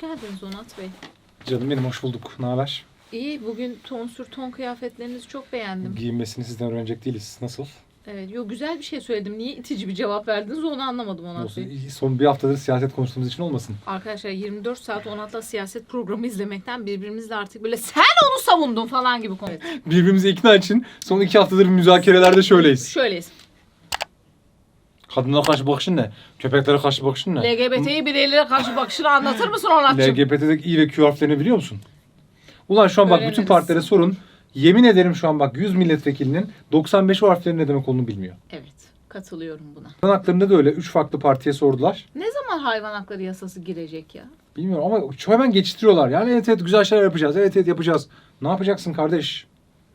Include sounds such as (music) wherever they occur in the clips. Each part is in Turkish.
geldiniz Onat Bey. Canım benim hoş bulduk. Ne haber? İyi, bugün ton sür ton kıyafetlerinizi çok beğendim. Giyinmesini sizden öğrenecek değiliz. Nasıl? Evet, yo güzel bir şey söyledim. Niye itici bir cevap verdiniz onu anlamadım Onat Olsun. Bey. Son bir haftadır siyaset konuştuğumuz için olmasın. Arkadaşlar 24 saat Onat'la siyaset programı izlemekten birbirimizle artık böyle sen onu savundun falan gibi konu. Birbirimizi ikna için son iki haftadır müzakerelerde şöyleyiz. şöyleyiz. Kadınlara karşı bakışın ne? Köpeklere karşı bakışın ne? LGBT'yi bireylere karşı bakışını anlatır mısın Onat'cığım? LGBT'deki I ve Q harflerini biliyor musun? Ulan şu an bak bütün Öğreniriz. partilere sorun. Yemin ederim şu an bak 100 milletvekilinin 95 o harflerin ne demek olduğunu bilmiyor. Evet, katılıyorum buna. Kadın haklarında da öyle 3 farklı partiye sordular. Ne zaman hayvan hakları yasası girecek ya? Bilmiyorum ama şu hemen geçiştiriyorlar. Yani evet evet güzel şeyler yapacağız. Evet evet yapacağız. Ne yapacaksın kardeş?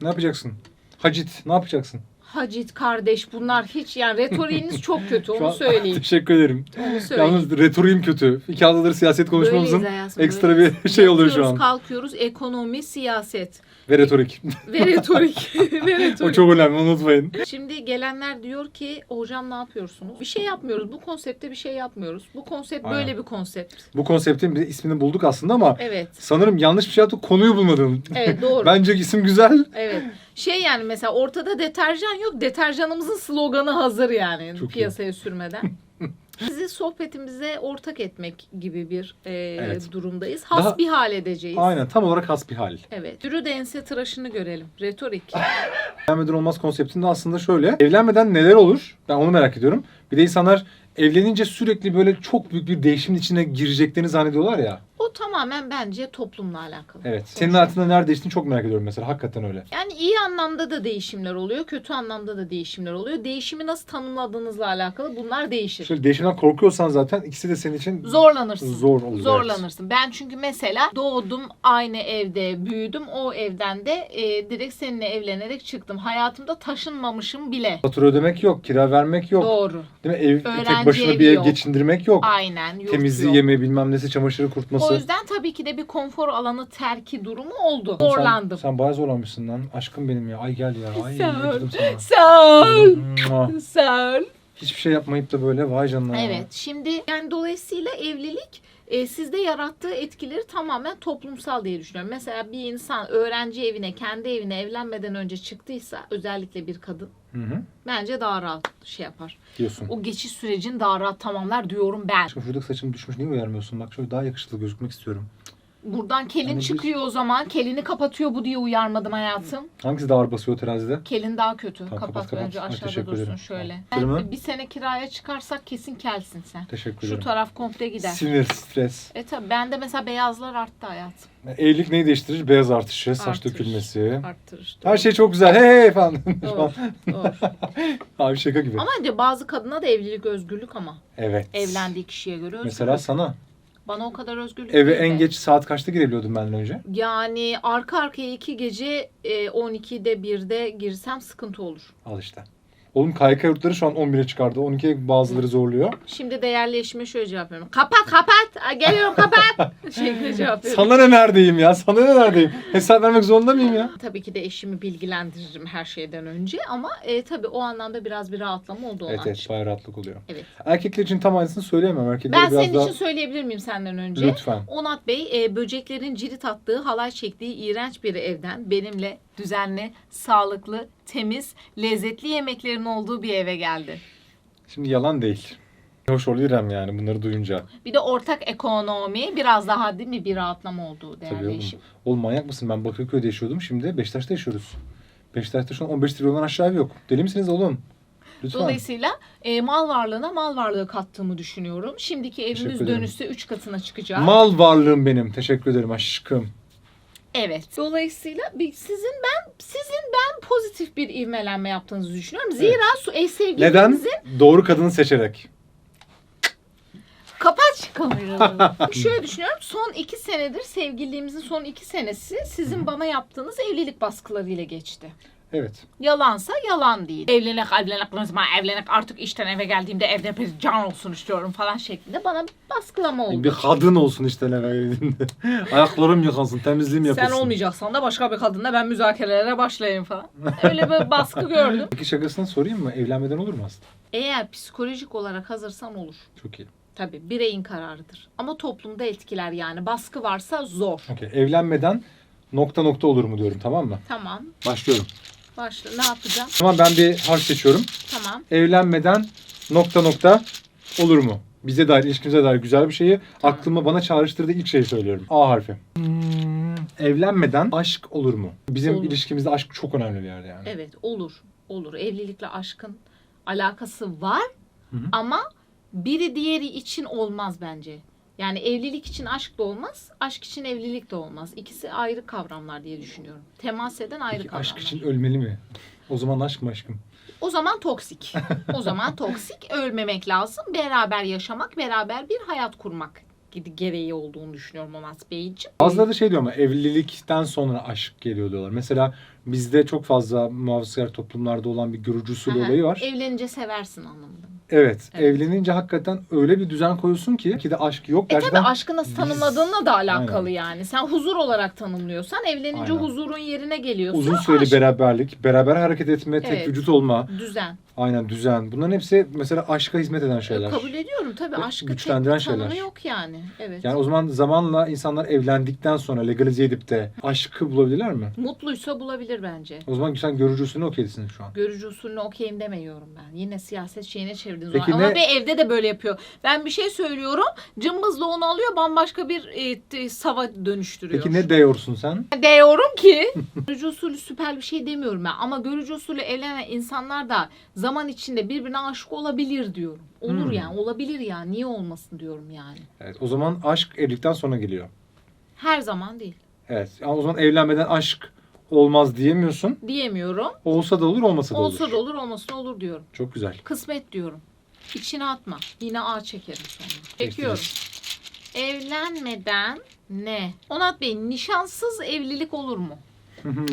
Ne yapacaksın? Hacit ne yapacaksın? Hacit kardeş bunlar hiç yani retoriğiniz çok kötü onu (laughs) söyleyeyim. Teşekkür ederim. Onu söyleyeyim. Yalnız retoriğim kötü. İki haftadır siyaset konuşmamızın hayatım, ekstra böyleyiz. bir şey oluyor şu an. kalkıyoruz ekonomi, siyaset Ve retorik. (laughs) ve retorik. (laughs) ve o retorik. çok önemli unutmayın. Şimdi gelenler diyor ki hocam ne yapıyorsunuz? Bir şey yapmıyoruz. Bu konsepte bir şey yapmıyoruz. Bu konsept Aynen. böyle bir konsept. Bu konseptin bir ismini bulduk aslında ama Evet. sanırım yanlış bir şey yaptık. Konuyu bulmadın. Evet doğru. (laughs) Bence isim güzel. Evet. Şey yani mesela ortada deterjan yok. Deterjanımızın sloganı hazır yani Çok iyi. piyasaya sürmeden. (laughs) Sizi sohbetimize ortak etmek gibi bir e, Evet. durumdayız. Hasbihal edeceğiz. Aynen tam olarak hasbihal. Evet. Yürü de ense tıraşını görelim. Retorik. (laughs) Evlenmeden olmaz konseptinde aslında şöyle. Evlenmeden neler olur? Ben onu merak ediyorum. Bir de insanlar evlenince sürekli böyle çok büyük bir değişimin içine gireceklerini zannediyorlar ya. O tamamen bence toplumla alakalı. Evet. Senin hayatında nerede değiştiğini çok merak ediyorum mesela. Hakikaten öyle. Yani iyi anlamda da değişimler oluyor, kötü anlamda da değişimler oluyor. Değişimi nasıl tanımladığınızla alakalı bunlar değişir. Şöyle değişimden korkuyorsan zaten ikisi de senin için Zorlanırsın. Zor oluyor, Zorlanırsın. Ben çünkü mesela doğdum, aynı evde büyüdüm. O evden de e, direkt seninle evlenerek çıktım. Hayatımda taşınmamışım bile. fatura ödemek yok, kira vermek yok. Doğru. Değil mi? Ev Öğrenci tek başına evi bir ev yok. geçindirmek yok. Aynen. Yurt Temizliği, yok. yemeği, bilmem nesi, çamaşırı kurutması. O yüzden tabii ki de bir konfor alanı terki durumu oldu. Sen- Zorlandım. Sen, bayağı zorlanmışsın lan. Aşkım benim ya. Ay gel ya. Ay Sağ ol. acıdım sana. Sağ ol. Mua. Sağ ol. Hiçbir şey yapmayıp da böyle vay canına. ya. Evet. Şimdi yani dolayısıyla evlilik e, sizde yarattığı etkileri tamamen toplumsal diye düşünüyorum. Mesela bir insan öğrenci evine, kendi evine evlenmeden önce çıktıysa özellikle bir kadın Hı hı. bence daha rahat şey yapar. Diyorsun. O geçiş sürecini daha rahat tamamlar diyorum ben. Şuradaki saçım düşmüş niye uyarmıyorsun? Bak şöyle daha yakışıklı gözükmek istiyorum. Buradan kelin Yani bir- çıkıyor o zaman. Kelini kapatıyor bu diye uyarmadım hayatım. Hangisi daha ağır basıyor terazide? Kelin daha kötü. Tamam, kapat, kapat, kapat. bence Ay, aşağıda teşekkür dursun ederim. şöyle. Tamam. Yani bir sene kiraya çıkarsak kesin kelsin sen. Teşekkür Şu ederim. taraf komple gider. Sinir, stres. E tabi bende mesela beyazlar arttı hayatım. Evlilik neyi değiştirir? Beyaz artışı, saç Artırır. dökülmesi. Arttırır. Her şey çok güzel. Hey hey falan. Doğru. (laughs) Doğru. (laughs) Abi şaka gibi. Ama önce bazı kadına da evlilik özgürlük ama. Evet. Evlendiği kişiye göre özgürlük. Mesela sana. Bana o kadar özgürlük Eve en geç saat kaçta girebiliyordun benden önce? Yani arka arkaya iki gece e, 12'de 1'de girsem sıkıntı olur. Al işte. Oğlum KYK yurtları şu an 11'e çıkardı. 12'ye bazıları zorluyor. Şimdi değerli eşime şöyle cevap veriyorum. Kapat kapat. Aa, Geliyorum kapat. (laughs) Şeklinde cevap veriyorum. Sana ne neredeyim ya? Sana ne neredeyim? Hesap vermek zorunda mıyım ya? Tabii ki de eşimi bilgilendiririm her şeyden önce ama e, tabii o anlamda biraz bir rahatlama oldu Evet olan evet için. bayağı rahatlık oluyor. Evet. Erkekler için tam aynısını söyleyemem. Erkekler Ben biraz senin daha... için söyleyebilir miyim senden önce? Lütfen. Onat Bey e, böceklerin cirit attığı, halay çektiği iğrenç bir evden benimle düzenli, sağlıklı, temiz, lezzetli yemeklerin olduğu bir eve geldi. Şimdi yalan değil. Hoş olurum yani bunları duyunca. Bir de ortak ekonomi biraz daha değil mi bir rahatlama oldu Tabii değerli oğlum. eşim. Oğlum manyak mısın? Ben Bakırköy'de yaşıyordum. Şimdi Beşiktaş'ta yaşıyoruz. Beşiktaş'ta şu an 15 trilyondan aşağı ev yok. Deli misiniz oğlum? Lütfen. Dolayısıyla e, mal varlığına mal varlığı kattığımı düşünüyorum. Şimdiki evimiz ederim. dönüşte 3 katına çıkacak. Mal varlığım benim. Teşekkür ederim aşkım. Evet. Dolayısıyla sizin ben sizin ben pozitif bir ivmelenme yaptığınızı düşünüyorum. Zira su ev Neden? sevgilinizin Doğru kadını seçerek. kapat kameraları. (laughs) Şöyle düşünüyorum. Son iki senedir sevgililiğimizin son iki senesi sizin bana yaptığınız evlilik baskılarıyla geçti. Evet. Yalansa yalan değil. Evlenek, evlenek, ne zaman evlenek artık işten eve geldiğimde evde bir can olsun istiyorum falan şeklinde bana baskılama oldu. Bir kadın olsun işte ne verdiğinde. (laughs) Ayaklarım yıkansın, temizliğim yapılsın. Sen olmayacaksan da başka bir kadınla ben müzakerelere başlayayım falan. Öyle bir baskı gördüm. (laughs) Peki şakasını sorayım mı? Evlenmeden olur mu aslında? Eğer psikolojik olarak hazırsan olur. Çok iyi. Tabii bireyin kararıdır. Ama toplumda etkiler yani. Baskı varsa zor. Okey. Evlenmeden nokta nokta olur mu diyorum tamam mı? Tamam. Başlıyorum. Başla. Ne yapacağım? Tamam ben bir harf seçiyorum. Tamam. Evlenmeden nokta nokta olur mu? Bize dair, ilişkimize dair güzel bir şeyi Tamam. aklıma bana çağrıştırdığı ilk şeyi söylüyorum. A harfi. Hmm, evlenmeden aşk olur mu? Bizim Olur. ilişkimizde aşk çok önemli bir yerde yani. Evet olur. Olur. Evlilikle aşkın alakası var Hı hı. ama biri diğeri için olmaz bence. Yani evlilik için aşk da olmaz, aşk için evlilik de olmaz. İkisi ayrı kavramlar diye düşünüyorum. Temas eden ayrı Peki kavramlar. aşk için ölmeli mi? O zaman aşk mı aşkım? O zaman toksik. O zaman (laughs) toksik. Ölmemek lazım. Beraber yaşamak, beraber bir hayat kurmak gereği olduğunu düşünüyorum Onat Beyciğim. Bazıları da şey diyor ama evlilikten sonra aşk geliyor diyorlar. Mesela bizde çok fazla muhafazakar toplumlarda olan bir görücü usulü olayı var. Evlenince seversin anlamında. Evet, Evet. evlenince hakikaten öyle bir düzen koyuyorsun ki ki de aşk yok. E Gerçekten aşkı nasıl tanımladığınla da alakalı Aynen. yani. Sen huzur olarak tanımlıyorsan evlenince Aynen. huzurun yerine geliyorsa uzun süreli aşk, beraberlik, beraber hareket etme, tek Evet. vücut olma, düzen. Aynen düzen. Bunların hepsi mesela aşka hizmet eden şeyler. Kabul ediyorum tabii aşkı güçlendiren tek bir tanımı şeyler. yok yani. Evet. Yani o zaman zamanla insanlar evlendikten sonra legalize edip de aşkı bulabilirler mi? Mutluysa bulabilir bence. O zaman sen görücü usulüne okeysin şu an. Görücü usulüne okeyim demiyorum ben. Yine siyaset şeyine çevirdiniz. Peki Ama ne- Bey evde de böyle yapıyor. Ben bir şey söylüyorum. Cımbızla onu alıyor bambaşka bir e, t- sava dönüştürüyor. Peki ne diyorsun sen? (laughs) Diyorum ki (laughs) görücü usulü süper bir şey demiyorum ben. Ama görücü usulü evlenen insanlar da zaman içinde birbirine aşık olabilir diyorum. Olur Hmm. yani olabilir ya. Niye olmasın diyorum yani. Evet, o zaman aşk evlilikten sonra geliyor. Her zaman değil. Evet. Ama o zaman evlenmeden aşk olmaz diyemiyorsun. Diyemiyorum. Olsa da olur, olmasa da olur. Olsa da olur olmasa da olur diyorum. Çok güzel. Kısmet diyorum. İçine atma. Yine ağ çekerim sonra. Çekiyorum. Evlenmeden ne? Onat Bey nişansız evlilik olur mu?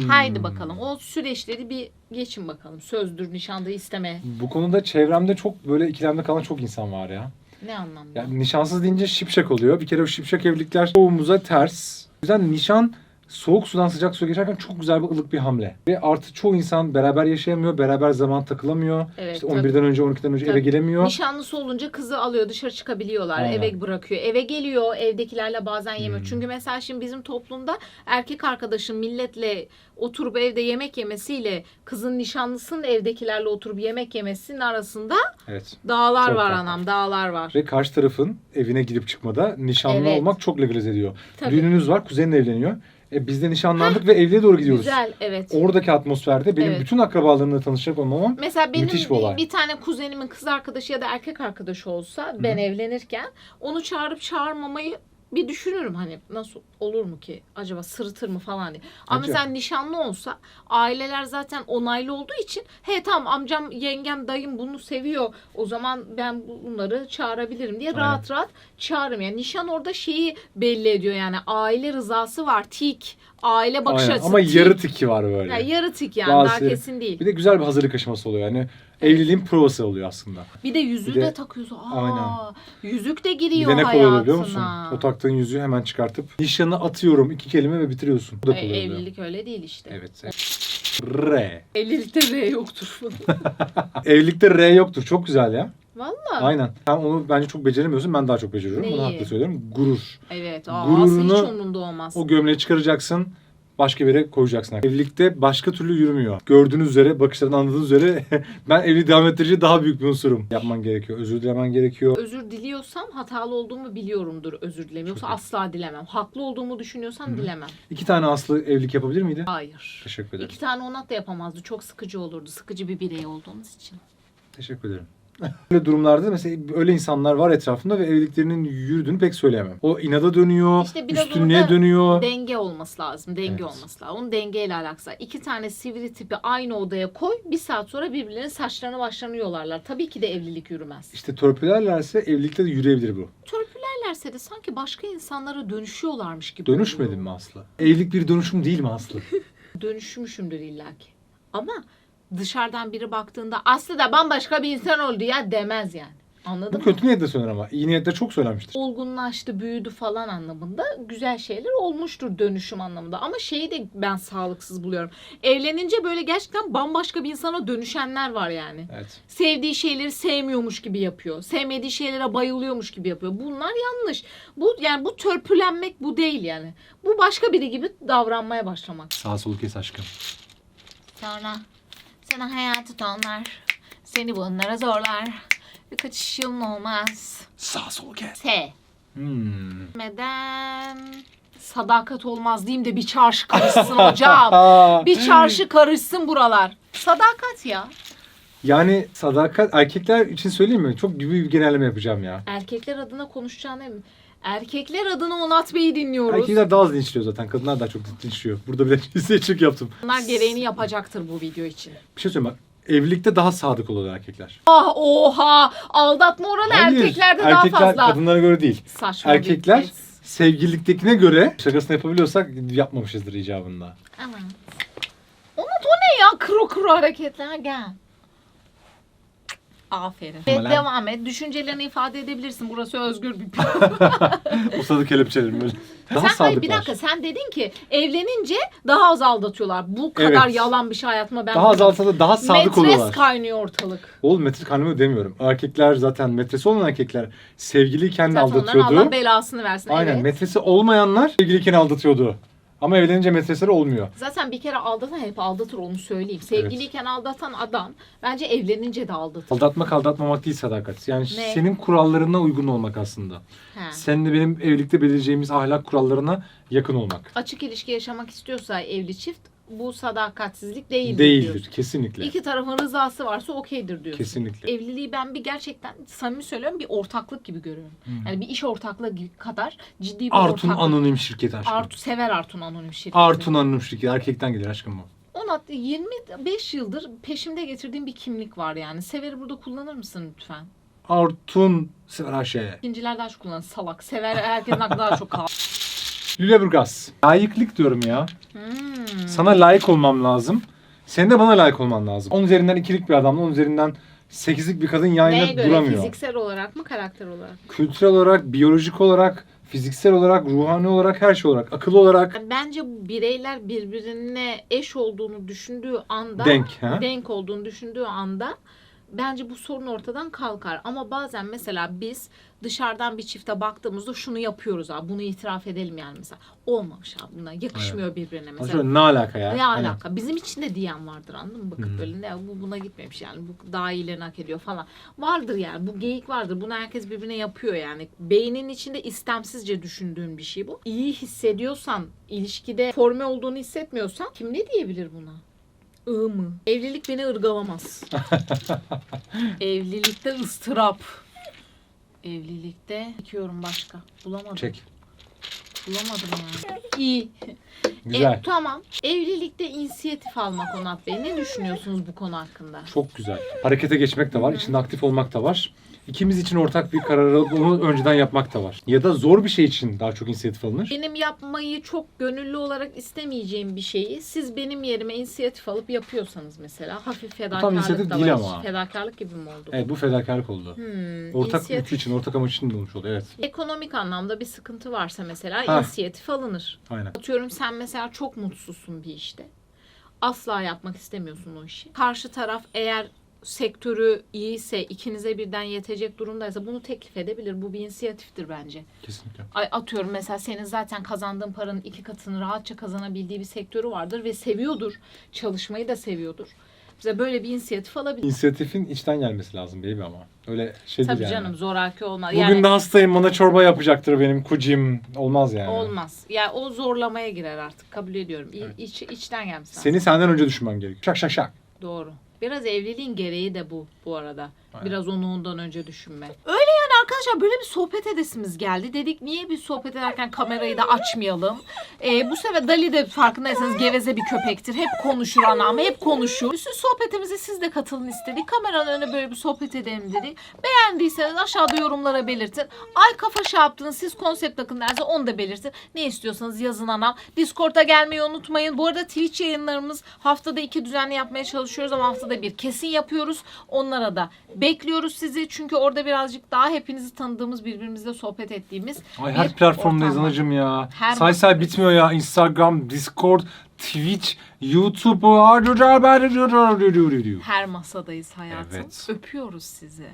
Haydi bakalım. O süreçleri bir geçin bakalım. Sözdür, nişandı isteme. Bu konuda çevremde çok böyle ikilemde kalan çok insan var ya. Ne anlamda? Yani nişansız deyince şipşak oluyor. Bir kere o şipşak evlilikler çoğumuza ters. O yüzden nişan soğuk sudan sıcak suya geçerken çok güzel bir ılık bir hamle. Ve artı çoğu insan beraber yaşayamıyor, beraber zaman takılamıyor. Evet, işte tabii. 11'den önce 12'den önce Tabii. eve gelemiyor. Nişanlısı olunca kızı alıyor dışarı çıkabiliyorlar. Aynen. Eve bırakıyor. Eve geliyor. Evdekilerle bazen yemiyor. Hmm. Çünkü mesela şimdi bizim toplumda erkek arkadaşın milletle oturup evde yemek yemesiyle kızın nişanlısının evdekilerle oturup yemek yemesinin arasında Evet. dağlar Çok var farklı. anam. Dağlar var. Ve karşı tarafın evine gidip çıkmada nişanlı Evet. olmak çok legalize ediyor. Tabii. Düğününüz var, kuzenin evleniyor. E biz de nişanlandık ve evliliğe doğru gidiyoruz. Güzel evet. Oradaki atmosferde benim Evet. bütün akrabalarımla tanışacak olmam Mesela benim Müthiş bir olay. bir, bir tane kuzenimin kız arkadaşı ya da erkek arkadaşı olsa ben evlenirken onu çağırıp çağırmamayı bir düşünürüm hani nasıl olur mu ki acaba sırıtır mı falan diye. Ama Bence- mesela nişanlı olsa aileler zaten onaylı olduğu için he tamam amcam yengem dayım bunu seviyor o zaman ben bunları çağırabilirim diye Aynen. rahat rahat çağırırım. Yani nişan orada şeyi belli ediyor yani aile rızası var tik aile bakış Aynen. açısı Ama tik. yarı tiki var böyle. Yani yarı tik yani Bazı- daha kesin değil. Bir de güzel bir hazırlık aşaması oluyor. Yani evliliğin provası oluyor aslında. Bir de yüzüğü Bir de, de- takıyorsun. Aa, Aynen. Yüzük de Bir giriyor de ne kolay oluyor biliyor musun? hayatına. O taktığın yüzüğü hemen çıkartıp nişanı atıyorum iki kelime ve bitiriyorsun. Bu da E, kolay oluyor. evlilik öyle değil işte. Evet. R. Evlilikte R yoktur. (laughs) (laughs) Evlilikte R yoktur. Çok güzel ya. Valla. Aynen. Sen onu bence çok beceremiyorsun. Ben daha çok beceriyorum. Bunu Neyi? haklı söylüyorum. Gurur. Evet. Aa, Gururunu- hiç onun da olmaz. O gömleği çıkaracaksın. Başka bir yere koyacaksın. Evlilikte başka türlü yürümüyor. Gördüğünüz üzere, bakışlardan anladığınız üzere (laughs) ben evli devam ettirici daha büyük bir unsurum. Yapman gerekiyor. Özür dilemen gerekiyor. Özür diliyorsam hatalı olduğumu biliyorumdur özür dilerim. Yoksa Çok asla dilemem. Haklı olduğumu düşünüyorsam hı. dilemem. İki tane Aslı evlilik yapabilir miydi? Hayır. Teşekkür ederim. İki tane Onat da yapamazdı. Çok sıkıcı olurdu. Sıkıcı bir birey olduğumuz için. Teşekkür ederim. Öyle durumlarda mesela öyle insanlar var etrafında ve evliliklerinin yürüdüğünü pek söyleyemem. O inada dönüyor, İşte biraz üstünlüğe orada dönüyor. Denge olması lazım. Denge Evet. olması lazım. Onun dengeyle alakası var. İki tane sivri tipi aynı odaya koy. Bir saat sonra birbirlerinin saçlarını başlarını yolarlar. Tabii ki de evlilik yürümez. İşte torpilerlerse evlilikte de yürüyebilir bu. Törpülerlerse de sanki başka insanlara dönüşüyorlarmış gibi. Dönüşmedin oluyor. mi Aslı? Evlilik bir dönüşüm değil mi Aslı? (laughs) Dönüşmüşümdür illaki. Ama dışarıdan biri baktığında aslında bambaşka bir insan oldu ya demez yani. Anladın Bu mı? kötü niyetle söylenir ama iyi niyetle çok söylenmiştir. olgunlaştı, büyüdü falan anlamında güzel şeyler olmuştur dönüşüm anlamında. Ama şeyi de ben sağlıksız buluyorum. Evlenince böyle gerçekten bambaşka bir insana dönüşenler var yani. Evet. Sevdiği şeyleri sevmiyormuş gibi yapıyor. Sevmediği şeylere bayılıyormuş gibi yapıyor. Bunlar yanlış. Bu yani bu törpülenmek bu değil yani. Bu başka biri gibi davranmaya başlamak. Sağ solu kes aşkım. Sonra sana hayatı tonlar. Seni bunlara zorlar. Bir kaçış yolun olmaz. Sağ solu kes. S. Hmm. Neden? Sadakat olmaz diyeyim de bir çarşı karışsın (laughs) hocam. bir çarşı karışsın buralar. Sadakat ya. Yani sadakat erkekler için söyleyeyim mi? Çok gibi bir genelleme yapacağım ya. Erkekler adına konuşacağını emin. Erkekler adına Onat Bey'i dinliyoruz. Erkekler daha az linçliyor zaten. Kadınlar daha çok linçliyor. Burada bir (laughs) cinsiyetçilik yaptım. Onlar gereğini yapacaktır bu video için. Bir şey söyleyeyim bak. Evlilikte daha sadık oluyor erkekler. Ah oha! Aldatma oranı Hayır, erkeklerde erkekler daha fazla. kadınlara göre değil. Saçma bir Erkekler kes. sevgililiktekine göre şakasını yapabiliyorsak yapmamışızdır icabında. Ama. Onat o ne ya? Kro kro hareketler gel. Aferin. Ve devam et. Düşüncelerini ifade edebilirsin. Burası özgür bir (laughs) o (laughs) sadık kelepçelerim böyle. Daha sen hayır bir sadıklar. dakika sen dedin ki evlenince daha az aldatıyorlar. Bu kadar Evet. yalan bir şey hayatıma ben Daha az alsa da daha sadık Metres oluyorlar. kaynıyor ortalık. Oğlum metres kaynamıyor demiyorum. Erkekler zaten metresi olmayan erkekler sevgiliyken de Zaten onların aldatıyordu. Allah belasını versin. Aynen evet. metresi olmayanlar sevgiliyken aldatıyordu. Ama evlenince metresleri olmuyor. Zaten bir kere aldatan hep aldatır onu söyleyeyim. Sevgiliyken aldatan adam bence evlenince de aldatır. Aldatmak aldatmamak değil sadakat. Yani Ne? senin kurallarına uygun olmak aslında. He. Seninle benim evlilikte belirleyeceğimiz ahlak kurallarına yakın olmak. Açık ilişki yaşamak istiyorsa evli çift bu sadakatsizlik değildir, Değildir. diyorsun. Kesinlikle. İki tarafın rızası varsa okeydir diyorsun. Kesinlikle. Evliliği ben bir gerçekten samimi söylüyorum bir ortaklık gibi görüyorum. Yani bir iş ortaklığı gibi kadar ciddi bir Artun ortaklık. anonim şirket aşkım. Artu sever Artun anonim şirketi. Artun anonim şirket. Erkekten gelir aşkım bu. Ona 25 yıldır peşimde getirdiğim bir kimlik var yani. Sever'i burada kullanır mısın lütfen? Artun sever Ayşe. İkinciler daha çok kullanır salak. Sever herkesin aklında daha çok (laughs) kalır. Lüleburgaz. Layıklık diyorum ya. Hmm. Sana layık olmam lazım. Senin de bana layık olman lazım. 10 üzerinden ikilik bir adamla 10 üzerinden 8'lik bir kadın yan Neye yana göre? duramıyor. Fiziksel olarak mı karakter olarak? Kültürel olarak, biyolojik olarak, fiziksel olarak, ruhani olarak, her şey olarak, akıl olarak Bence bireyler birbirine eş olduğunu düşündüğü anda denk. Ha? denk olduğunu düşündüğü anda bence bu sorun ortadan kalkar. Ama bazen mesela biz dışarıdan bir çifte baktığımızda şunu yapıyoruz abi. Bunu itiraf edelim yani mesela. Olmamış abi bunlar. Yakışmıyor birbirine Ama mesela. şöyle, ne alaka ya? Ne alaka? Bizim için de diyen vardır anladın mı? Bakıp böyle ne bu buna gitmemiş yani. Bu daha iyilerini hak ediyor falan. Vardır yani. Bu geyik vardır. Bunu herkes birbirine yapıyor yani. Beynin içinde istemsizce düşündüğün bir şey bu. İyi hissediyorsan, ilişkide forme olduğunu hissetmiyorsan kim ne diyebilir buna? I mı? Evlilik beni ırgalamaz. (laughs) Evlilikte ıstırap. Evlilikte çekiyorum başka. Bulamadım. Çek. Bulamadım yani. İyi. Güzel. E, tamam. Evlilikte inisiyatif almak Onat Bey. Ne düşünüyorsunuz bu konu hakkında? Çok güzel. Harekete geçmek de var, içinde aktif olmak da var. İkimiz için ortak bir karar alıp onu önceden yapmak da var. Ya da zor bir şey için daha çok inisiyatif alınır. Benim yapmayı çok gönüllü olarak istemeyeceğim bir şeyi siz benim yerime inisiyatif alıp yapıyorsanız mesela hafif fedakarlık da değil var. ama. Fedakarlık gibi mi oldu? Evet bu fedakarlık oldu. Hmm, Ortak inisiyatif- için, ortak amaç için de olmuş oldu. Evet. Ekonomik anlamda bir sıkıntı varsa mesela Hah. inisiyatif alınır. Aynen. Atıyorum sen mesela çok mutsuzsun bir işte. Asla yapmak istemiyorsun o işi. Karşı taraf eğer sektörü iyiyse, ikinize birden yetecek durumdaysa bunu teklif edebilir. Bu bir inisiyatiftir bence. Kesinlikle. Ay, atıyorum mesela senin zaten kazandığın paranın iki katını rahatça kazanabildiği bir sektörü vardır ve seviyordur. Çalışmayı da seviyordur. Bize böyle bir inisiyatif alabilir. İnisiyatifin içten gelmesi lazım baby ama. Öyle şey Tabii değil yani. canım zoraki olmaz. Bugün yani de hastayım bana çorba yapacaktır benim kucim. Olmaz yani. olmaz. Ya o zorlamaya girer artık. Kabul ediyorum. İ- iç, içten gelmesi lazım. Seni senden önce düşünmem gerekiyor. Şak şak şak. Doğru. Biraz evliliğin gereği de bu bu arada. Aynen. Biraz onu ondan önce düşünme. Öyle yani arkadaşlar böyle bir sohbet edesimiz geldi. Dedik niye bir sohbet ederken kamerayı da açmayalım. Ee, bu sefer Dali de farkındaysanız geveze bir köpektir. Hep konuşur anam, hep konuşur. Üstü sohbetimize siz de katılın istedik. Kameranın önüne böyle bir sohbet edelim dedik. Beğendiyseniz aşağıda yorumlara belirtin. Ay kafa şey siz konsept takın derse onu da belirtin. Ne istiyorsanız yazın anam. Discord'a gelmeyi unutmayın. Bu arada Twitch yayınlarımız haftada iki düzenli yapmaya çalışıyoruz ama haftada bir kesin yapıyoruz. Onlara da bekliyoruz sizi. Çünkü orada birazcık daha hepinizi tanıdığımız, birbirimizle sohbet ettiğimiz Ay her platformdayız ortam var. anacım ya. Her say say bitmiyor ya. Instagram, Discord, Twitch, YouTube. Her masadayız hayatım. Evet. Öpüyoruz sizi.